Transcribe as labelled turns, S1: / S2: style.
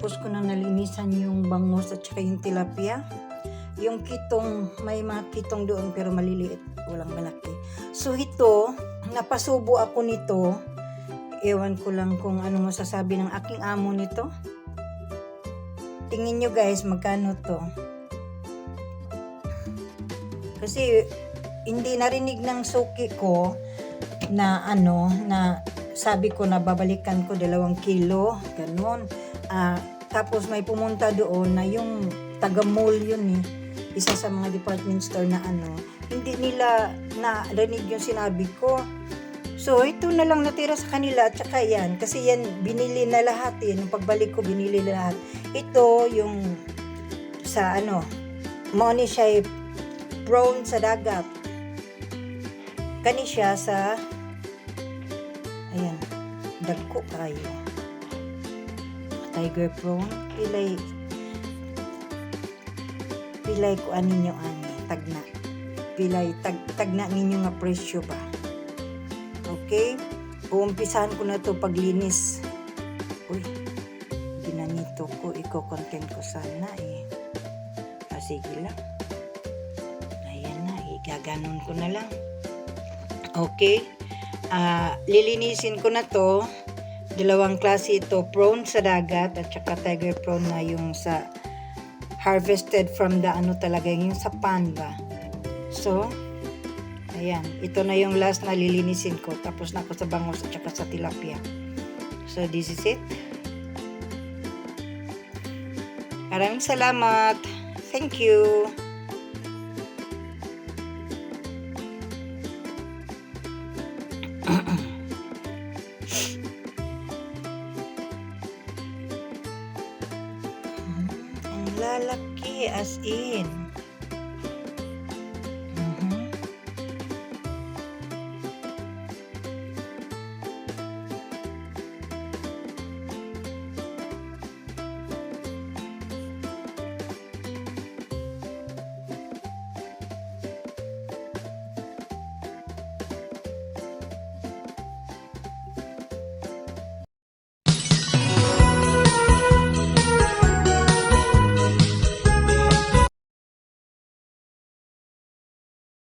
S1: Pagkatapos ko nang nalinisan yung bangus at saka yung tilapia, yung kitong, may mga kitong doon pero maliliit, walang malaki. So ito, napasubo ako nito. Ewan ko lang kung anong masasabi ng aking amo nito. Tingin nyo guys, magkano to. Kasi hindi narinig ng suki ko na ano, na sabi ko na babalikan ko dalawang kilo, ganun. Ah, tapos may pumunta doon na yung taga mall yun eh, isa sa mga department store na ano, hindi nila narinig yung sinabi ko. So, ito na lang natira sa kanila at saka yan. Kasi yan, binili na lahat eh. Nung pagbalik ko, binili na lahat. Ito, yung sa ano, money siya prone sa dagat. Kani siya sa ayan, dagko kayo. Tiger prawn, pilay pilay ko ani ninyo ani, tagna. Pilay, tag, tagna ninyo nga presyo ba. Okay? Uumpisahan ko na to paglinis. Uy, ginanito ko, iko-content ko sana eh. Ah, sige lang. Ayan na, igaganon ko na lang. Okay. Ah, lilinisin ko na to. Dalawang klase ito, prawn sa dagat at saka tiger prawn na yung sa harvested from the ano talaga, yung sa pan ba. So, ayan. Ito na yung last na lilinisin ko. Tapos na ako sa bangus at saka sa tilapia. So, this is it. Maraming salamat. Thank you. Lalaki as in.